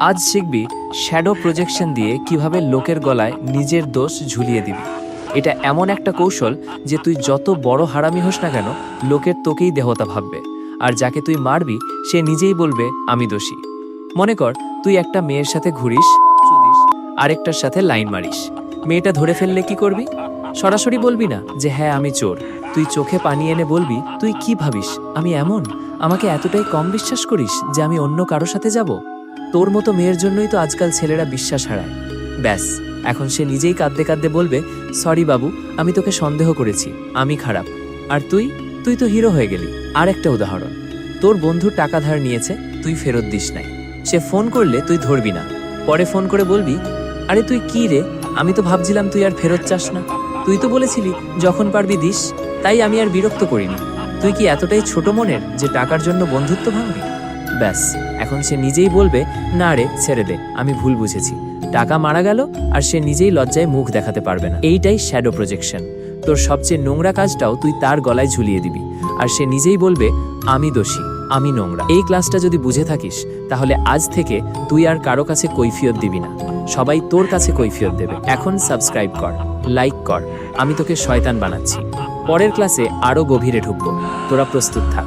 আজ শিখবি shadow projection দিয়ে কীভাবে লোকের গলায় নিজের দোষ ঝুলিয়ে দিবি। এটা এমন একটা কৌশল যে তুই যত বড় হারামি হোস না কেন, লোকের তোকেই দেহতা ভাববে। আর যাকে তুই মারবি, সে নিজেই বলবে, আমি দোষী। মনে কর, তুই একটা মেয়ের সাথে ঘুরিস, চুদিস, আরেকটার সাথে লাইন মারিস। মেয়েটা ধরে ফেললে কি করবি? সরাসরি বলবি না যে হ্যাঁ আমি চোর। তুই চোখে পানি এনে বলবি, তুই কি ভাবিস? আমি এমন? আমাকে এতটাই কম বিশ্বাস করিস যে আমি অন্য কারও সাথে যাব? তোর মতো মেয়ের জন্যই তো আজকাল ছেলেরা বিশ্বাস হারায়। ব্যাস, এখন সে নিজেই কাঁদতে কাঁদতে বলবে, সরি বাবু, আমি তোকে সন্দেহ করেছি, আমি খারাপ। আর তুই? তুই তো হিরো হয়ে গেলি। আর একটা উদাহরণ। তোর বন্ধু টাকা ধার নিয়েছে, তুই ফেরত দিস নাই। সে ফোন করলে তুই ধরবি না। পরে ফোন করে বলবি, আরে তুই কি রে? আমি তো ভাবছিলাম তুই আর ফেরত চাস না। তুই তো বলেছিলি, যখন পারবি দিস, তাই আমি আর বিরক্ত করিনি। তুই কি এতটাই ছোট মনের যে টাকার জন্য বন্ধুত্ব ভাঙবি? ব্যাস। এখন সে নিজেই বলবে, না রে, ছেড়ে দে, আমি ভুল বুঝেছি। টাকা মারা গেল আর সে নিজেই লজ্জায় মুখ দেখাতে পারবে না। এইটাই শ্যাডো প্রজেকশন তোর সবচেয়ে নোংরা কাজটাও তুই তার গলায় ঝুলিয়ে দিবি। আর সে নিজেই বলবে, আমি দোষী, আমি নোংরা। এই ক্লাসটা যদি বুঝে থাকিস, তাহলে আজ থেকে তুই আর কারও কাছে কৈফিয়ত দিবি না। সবাই তোর কাছে কৈফিয়ত দেবে। এখন সাবস্ক্রাইব কর লাইক কর। আমি তোকে শয়তান বানাচ্ছি। পরের ক্লাসে আরও গভীরে ঢুকবো। তোরা প্রস্তুত থাক।